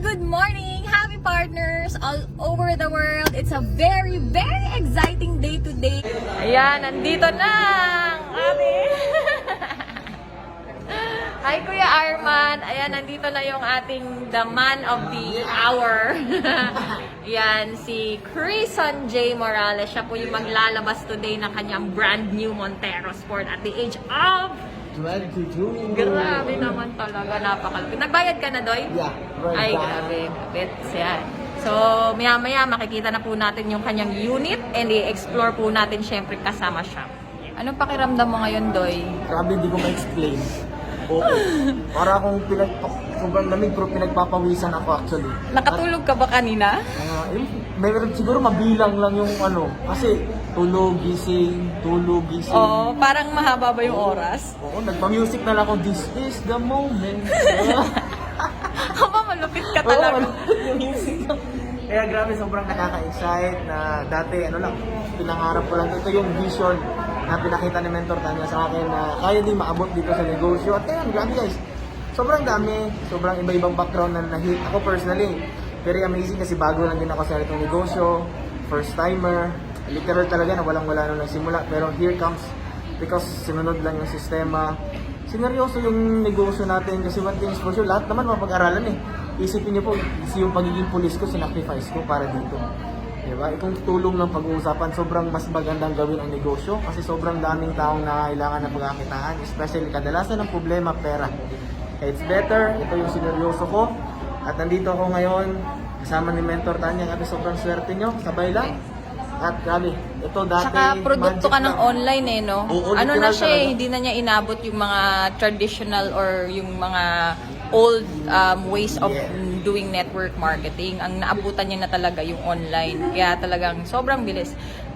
good morning! Happy partners all over the world! It's a very, very exciting day today. Ayan, nandito na ang aming... Hi Kuya Arman! Ayan, nandito na yung ating the man of the hour. Yan, si Crison J. Morales. Siya po yung maglalabas today ng kanyang brand new Montero Sport at the age of 22. Grabe naman talaga, napakalapit. Nagbayad ka na, Doy? Yeah, right Ay, grabe. Kapit. Yan. So, maya-maya makikita na po natin yung kanyang unit and i-explore po natin syempre kasama siya. Anong pakiramdam mo ngayon, Doy? Grabe, hindi ko ma-explain. Oo. Para akong pinag... Sobrang lamig pero pinagpapawisan ako actually. Nakatulog ka ba kanina? Uh, meron siguro mabilang lang yung ano. Kasi tulog, gising, tulog, gising. Oo, parang mahaba ba yung oras? Oo, nagpa-music na lang ako, this is the moment. Aba, malupit ka Oo, talaga. yung music lang. Kaya grabe, sobrang nakaka-excite na dati, ano lang, pinangarap ko lang. Ito yung vision na pinakita ni Mentor Tanya sa akin na kaya din maabot dito sa negosyo. At ayun, grabe guys, sobrang dami, sobrang iba-ibang background na nahit. Ako personally, very amazing kasi bago lang din ako sa itong negosyo, first timer, literal talaga na walang-wala nung nagsimula. Pero here comes, because sinunod lang yung sistema, sineryoso yung negosyo natin kasi one thing is for sure, lahat naman mapag-aralan eh. Isipin niyo po, yung pagiging pulis ko, sinacrifice ko para dito. Diba? Itong tulong ng pag-uusapan, sobrang mas magandang gawin ang negosyo kasi sobrang daming taong nangailangan ng pagkakitaan, especially kadalasan ng problema, pera. It's better, ito yung sineryoso ko. At nandito ako ngayon, kasama ni Mentor Tanya, grabe sobrang swerte nyo, sabay lang. At grabe, ito dati... Tsaka produkto ka ng online eh, no? Oo, ano na siya eh, hindi na niya inabot yung mga traditional or yung mga old um, ways of Yeah. doing network marketing. Ang naabutan niya na talaga yung online. Kaya talagang sobrang bilis.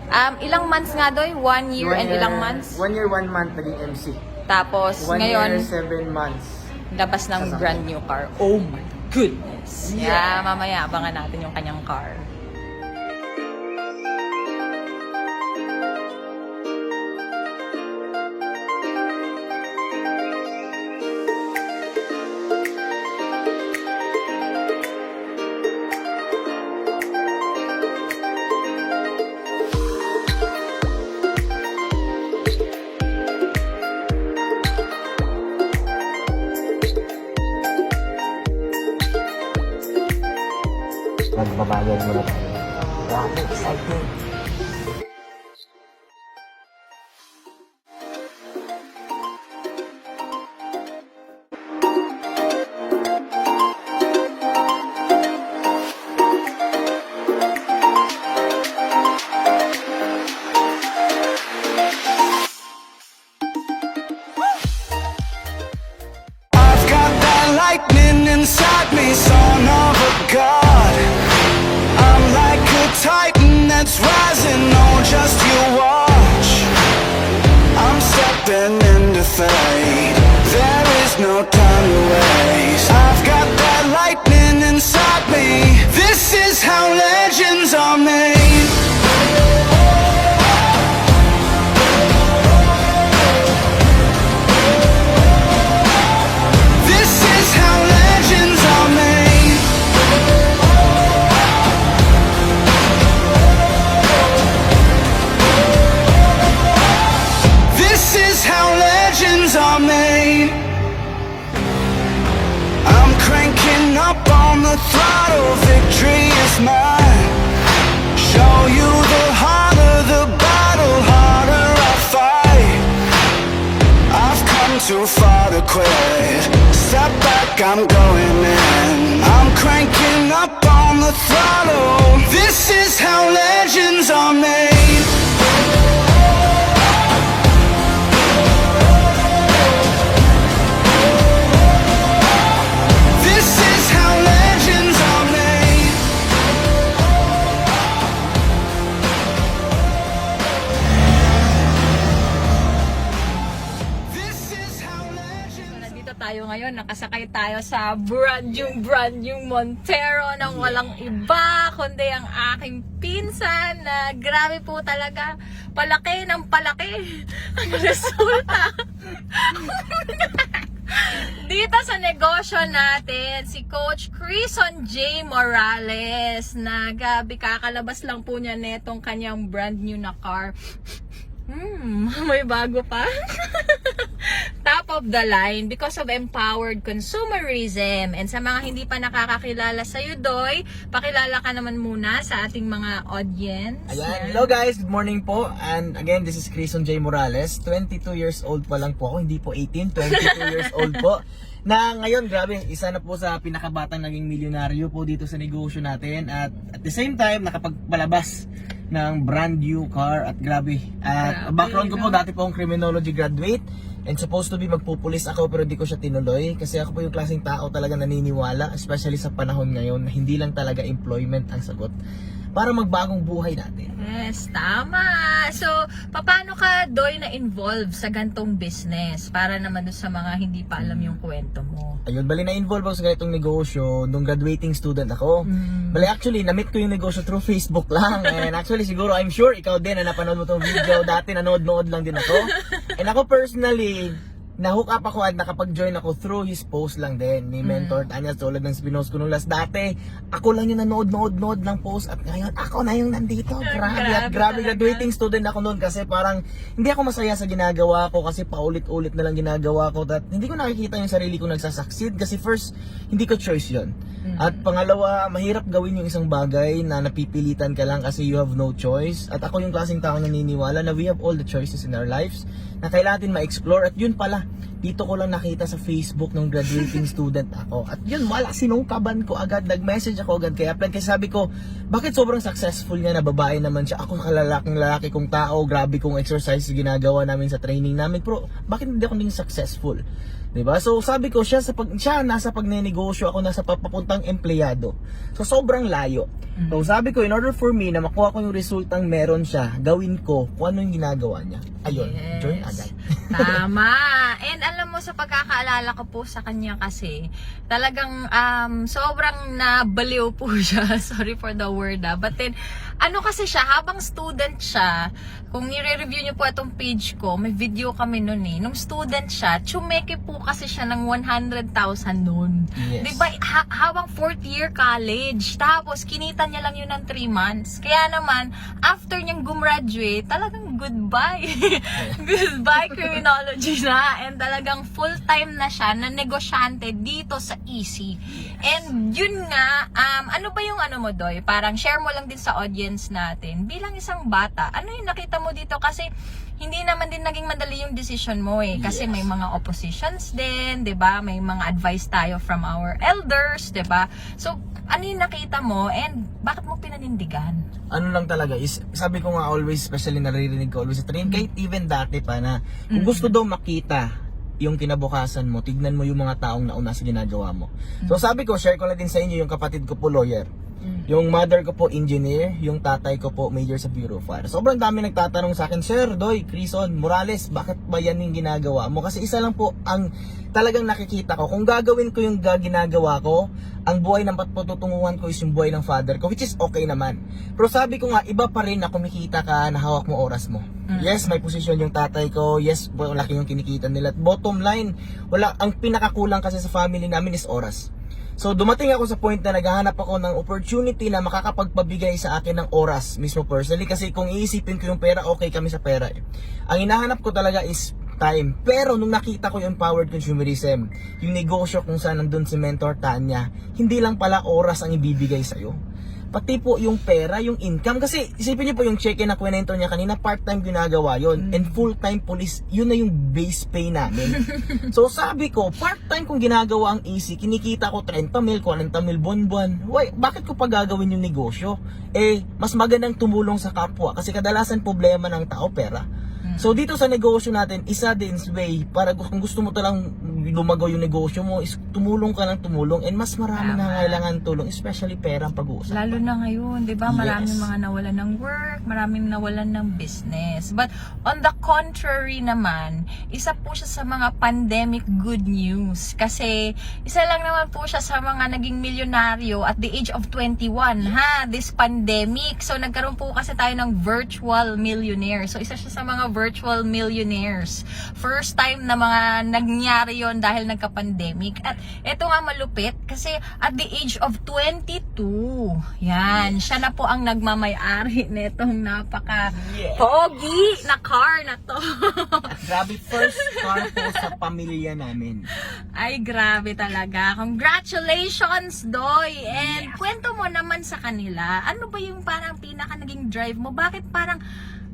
Um, ilang months nga doy? One year One and year- ilang months? One year, one month naging MC. Tapos One ngayon, year, seven months. labas ng brand new car. Oh my goodness! Yeah. Yeah, mamaya abangan natin yung kanyang car. Throttle, victory is mine. Show you the harder the battle, harder I fight. I've come too far to quit. Step back, I'm going in. I'm cranking up on the throttle. This is how legends are tayo sa brand new, brand new Montero ng walang iba, kundi ang aking pinsan na grabe po talaga, palaki ng palaki ang resulta. Dito sa negosyo natin, si Coach Crison J. Morales na gabi kakalabas lang po niya netong kanyang brand new na car. Hmm, may bago pa. Top of the line because of empowered consumerism. And sa mga hindi pa nakakakilala sa Doy, pakilala ka naman muna sa ating mga audience. Ayan, hello guys, good morning po. And again, this is Crison J. Morales. 22 years old pa lang po ako, hindi po 18, 22 years old po. Na ngayon, grabe, isa na po sa pinakabatang naging milyonaryo po dito sa negosyo natin. At at the same time, nakapagpalabas ng brand new car at grabe. At Grabe, background ko po, no? dati po akong criminology graduate. And supposed to be magpupulis ako pero di ko siya tinuloy kasi ako po yung klaseng tao talaga naniniwala especially sa panahon ngayon na hindi lang talaga employment ang sagot para magbagong buhay natin. Yes, tama. So, paano ka, Doy, na-involve sa gantong business? Para naman sa mga hindi pa alam yung kwento mo. Ayun, bali na-involve ako sa ganitong negosyo nung graduating student ako. Mm. Bali actually, na-meet ko yung negosyo through Facebook lang. And actually, siguro, I'm sure ikaw din na napanood mo tong video. Dati nanood-nood lang din ako. And ako personally, na-hook up ako at nakapag-join ako through his post lang din ni Mentor Tanya tulad ng spinos ko nung last dati ako lang yung nanood-nood-nood ng post at ngayon ako na yung nandito. Grabe Grabe at grabe graduating student ako noon kasi parang hindi ako masaya sa ginagawa ko kasi paulit-ulit na lang ginagawa ko at hindi ko nakikita yung sarili ko nagsasucceed kasi first hindi ko choice yon at pangalawa mahirap gawin yung isang bagay na napipilitan ka lang kasi you have no choice. At ako yung klaseng tao na naniniwala na we have all the choices in our lives na kailangan natin ma-explore at yun pala dito ko lang nakita sa Facebook nung graduating student ako. At yun, wala, sinungkaban ko agad. Nag-message ako agad kay Upland. Kasi sabi ko, bakit sobrang successful niya na babae naman siya? Ako kalalaking lalaki kong tao, grabe kong exercise ginagawa namin sa training namin. Pero bakit hindi ako naging successful? ba? So sabi ko siya sa pag siya nasa pagnenegosyo ako nasa papapuntang empleyado. So sobrang layo. So sabi ko in order for me na makuha ko yung resultang meron siya, gawin ko kung ano yung ginagawa niya. Ayun, Yes. join agad. Tama. And alam mo, sa pagkakaalala ko po sa kanya kasi, talagang um, sobrang nabaliw po siya. Sorry for the word ah. But then, ano kasi siya, habang student siya, kung nire-review niyo po itong page ko, may video kami nun eh. Nung student siya, chumeke po kasi siya ng 100,000 nun. Yes. Di ba? Ha- habang fourth year college. Tapos, kinita niya lang yun ng 3 months. Kaya naman, after niyang gumraduate, talagang goodbye. goodbye criminology na. And talagang full-time na siya na negosyante dito sa EC. And yun nga, um, ano ba yung ano mo, Doy? Parang share mo lang din sa audience natin. Bilang isang bata, ano yung nakita mo dito? Kasi hindi naman din naging madali yung decision mo eh. Kasi Yes. may mga oppositions din, 'di ba? May mga advice tayo from our elders, 'di ba? So, ano yung nakita mo and bakit mo pinanindigan? ano lang talaga is sabi ko nga always especially naririnig ko always sa train kahit even dati pa na kung gusto daw makita yung kinabukasan mo, tignan mo yung mga taong nauna sa ginagawa mo. So sabi ko, share ko na din sa inyo yung kapatid ko po lawyer. Yung mother ko po engineer, yung tatay ko po major sa Bureau of Fire. Sobrang dami nagtatanong sa akin, Sir Doy, Crison, Morales, bakit ba yan yung ginagawa mo? Kasi isa lang po ang talagang nakikita ko. Kung gagawin ko yung ga- ginagawa ko, ang buhay ng patutunguhan ko is yung buhay ng father ko, which is okay naman. Pero sabi ko nga, iba pa rin na kumikita ka, na hawak mo oras mo. Yes, may posisyon yung tatay ko. Yes, laki yung kinikita nila. At bottom line, wala, ang pinakakulang kasi sa family namin is oras. So dumating ako sa point na naghahanap ako ng opportunity na makakapagpabigay sa akin ng oras mismo personally kasi kung iisipin ko yung pera, okay kami sa pera. eh. Ang hinahanap ko talaga is time. Pero nung nakita ko yung empowered consumerism, yung negosyo kung saan nandun si Mentor Tanya, hindi lang pala oras ang ibibigay sa'yo pati po yung pera, yung income. Kasi isipin niyo po yung check-in na kwento niya kanina, part-time ginagawa yon And full-time police, yun na yung base pay namin. so sabi ko, part-time kung ginagawa ang easy, kinikita ko 30 mil, 40 mil buwan-buwan. Why, bakit ko pa gagawin yung negosyo? Eh, mas magandang tumulong sa kapwa. Kasi kadalasan problema ng tao, pera. So dito sa negosyo natin, isa din way para kung gusto mo talang lumagaw yung negosyo mo is tumulong ka ng tumulong and mas marami Tama. na kailangan tulong, especially pera ang pag-uusap. Lalo na ngayon, 'di ba? Yes. Maraming mga nawalan ng work, maraming nawalan ng business. But on the contrary naman, isa po siya sa mga pandemic good news kasi isa lang naman po siya sa mga naging milyonaryo at the age of 21, ha, this pandemic. So nagkaroon po kasi tayo ng virtual millionaire. So isa siya sa mga virtual millionaires. First time na mga nangyari yon ngayon dahil nagka-pandemic. At ito nga malupit kasi at the age of 22, yan, siya na po ang nagmamayari nitong napaka pogi na car na to. Grabe, first car po sa pamilya namin. Ay, grabe talaga. Congratulations, Doy! And kwento mo naman sa kanila, ano ba yung parang pinaka naging drive mo? Bakit parang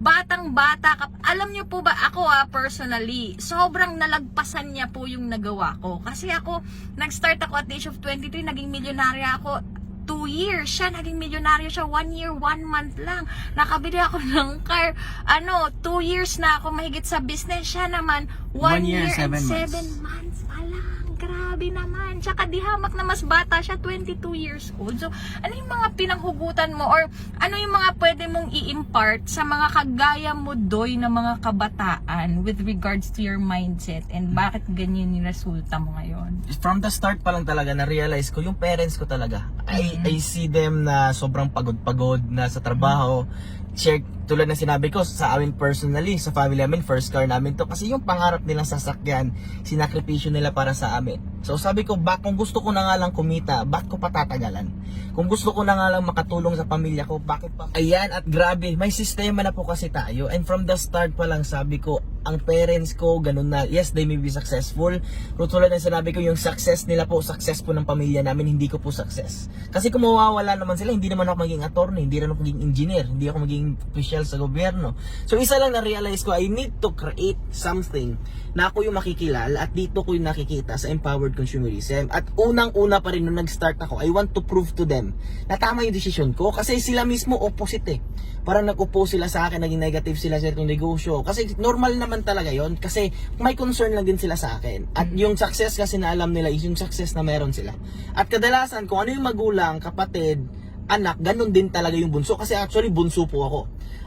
batang bata ka? Alam niyo po ba, ako ah, personally, sobrang nalagpasan niya po yung nagawa ko. Kasi ako, nag-start ako at the age of 23, naging milyonarya ako two years. Siya, naging milyonaryo siya. One year, one month lang. Nakabili ako ng car. Ano, two years na ako mahigit sa business. Siya naman, one, One year, year, and seven months. seven months pa lang. Grabe naman. Tsaka di hamak na mas bata siya, 22 years old. So, ano yung mga pinanghugutan mo or ano yung mga pwede mong i-impart sa mga kagaya mo, Doy, na mga kabataan with regards to your mindset and bakit ganyan yung resulta mo ngayon? From the start pa lang talaga, na-realize ko, yung parents ko talaga, I, I see them na sobrang pagod-pagod na sa trabaho. Share, tulad na sinabi ko, sa amin personally, sa family namin, first car namin to. Kasi yung pangarap nilang sasakyan, sinakripisyo nila para sa amin. So sabi ko, bak kung gusto ko na nga lang kumita, bakit ko patatagalan? Kung gusto ko na nga lang makatulong sa pamilya ko, bakit pa? Ayan, at grabe, may sistema na po kasi tayo. And from the start pa lang, sabi ko, ang parents ko, ganun na, yes, they may be successful. Pero tulad ng sinabi ko, yung success nila po, success po ng pamilya namin, hindi ko po success. Kasi kung mawawala naman sila, hindi naman ako maging attorney, hindi rin ako maging engineer, hindi ako maging official sa gobyerno. So isa lang na-realize ko, I need to create something na ako yung makikilala at dito ko yung nakikita sa empowered consumerism. At unang-una pa rin nung nag-start ako, I want to prove to them na tama yung decision ko kasi sila mismo opposite eh. Parang nag-oppose sila sa akin, naging negative sila sa itong negosyo. Kasi normal naman talaga yon kasi may concern lang din sila sa akin. At yung success kasi na alam nila is yung success na meron sila. At kadalasan, kung ano yung magulang, kapatid, anak, ganun din talaga yung bunso. Kasi actually, bunso po ako.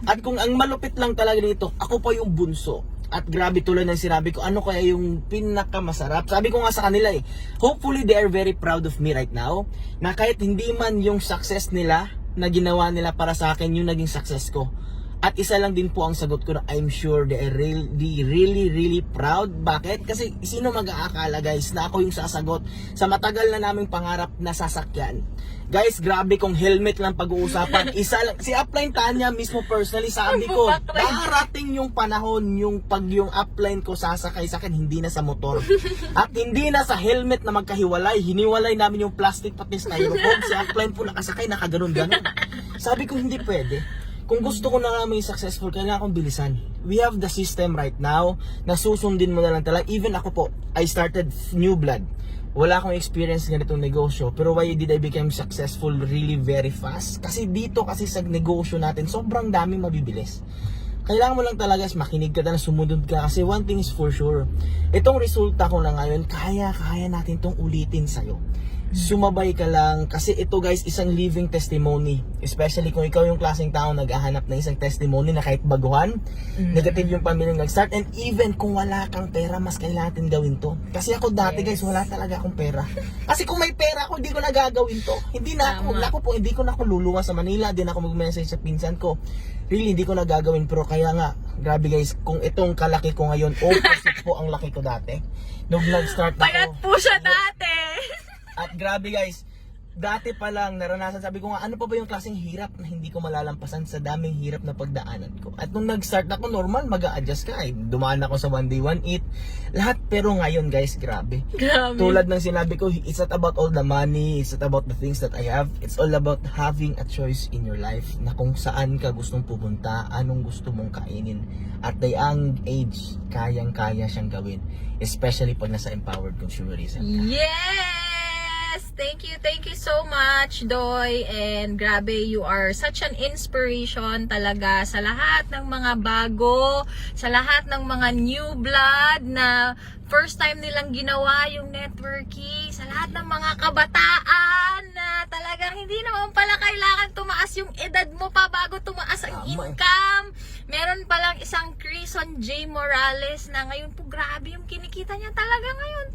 At kung ang malupit lang talaga dito, ako pa yung bunso. At grabe tulad ng sinabi ko, ano kaya yung pinakamasarap? Sabi ko nga sa kanila eh, hopefully they are very proud of me right now, na kahit hindi man yung success nila, na ginawa nila para sa akin, yung naging success ko. At isa lang din po ang sagot ko na I'm sure they are really, really, really proud. Bakit? Kasi sino mag-aakala guys na ako yung sasagot sa matagal na naming pangarap na sasakyan. Guys, grabe kung helmet lang pag-uusapan. Isa lang, si Upline Tanya mismo personally sabi ko, darating yung panahon yung pag yung upline ko sasakay sa akin, hindi na sa motor. At hindi na sa helmet na magkahiwalay. Hiniwalay namin yung plastic pati styrofoam. Si upline po nakasakay, nakaganon-ganon. Sabi ko, hindi pwede. Kung gusto ko na nga may successful, kailangan kong bilisan. We have the system right now na susundin mo na lang talaga. Even ako po, I started new blood. Wala akong experience ng ganitong negosyo. Pero why did I become successful really very fast? Kasi dito kasi sa negosyo natin, sobrang daming mabibilis. Kailangan mo lang talaga is makinig ka na sumunod ka kasi one thing is for sure. Itong resulta ko na ngayon, kaya, kaya natin tong ulitin sa'yo sumabay ka lang. Kasi ito guys isang living testimony. Especially kung ikaw yung klaseng tao naghahanap ng isang testimony na kahit baguhan negative yung pamilyang nag-start. And even kung wala kang pera mas kailangan natin gawin to. Kasi ako dati guys wala talaga akong pera. Kasi kung may pera ako hindi ko na gagawin to. Hindi na ako, Tama. ako po hindi ko na ako luluwa sa Manila. Din ako mag-message sa pinsan ko. Really hindi ko na gagawin. Pero kaya nga grabe guys kung itong kalaki ko ngayon opposite po ang laki ko dati. Nung nag-start ako. Payat po siya dati! At grabe guys, dati pa lang naranasan, sabi ko nga, ano pa ba yung klaseng hirap na hindi ko malalampasan sa daming hirap na pagdaanan ko. At nung nag-start ako, normal, mag adjust ka. Eh. Dumaan ako sa one day, one eat. Lahat, pero ngayon guys, grabe. Grabe. Tulad ng sinabi ko, it's not about all the money, it's not about the things that I have. It's all about having a choice in your life na kung saan ka gustong pupunta, anong gusto mong kainin. At the young age, kayang-kaya siyang gawin. Especially pag nasa empowered consumerism ka. Yes! Thank you, thank you so much, Doy. And grabe, you are such an inspiration talaga sa lahat ng mga bago, sa lahat ng mga new blood na first time nilang ginawa yung networking, sa lahat ng mga kabataan na talagang hindi naman pala kailangan tumaas yung edad mo pa bago tumaas ang income. Meron palang isang Crison J. Morales na ngayon po grabe yung kinikita niya talaga ngayon.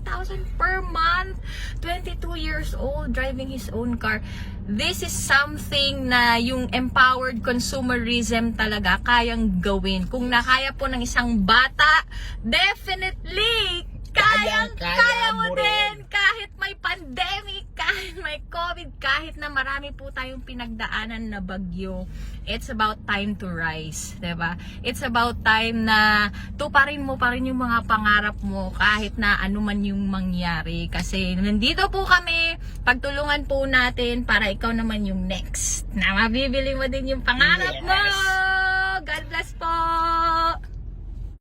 200, 300,000 per month. 22 years old, driving his own car. This is something na yung empowered consumerism talaga kayang gawin. Kung nakaya po ng isang bata, definitely kayang kaya mo mo din kahit may pandemic, kahit may COVID, kahit na marami po tayong pinagdaanan na bagyo. It's about time to rise, 'di ba? It's about time na tuparin mo pa rin yung mga pangarap mo kahit na ano man yung mangyari kasi nandito po kami, pagtulungan po natin para ikaw naman yung next na mabibili mo din yung pangarap mo. God bless po.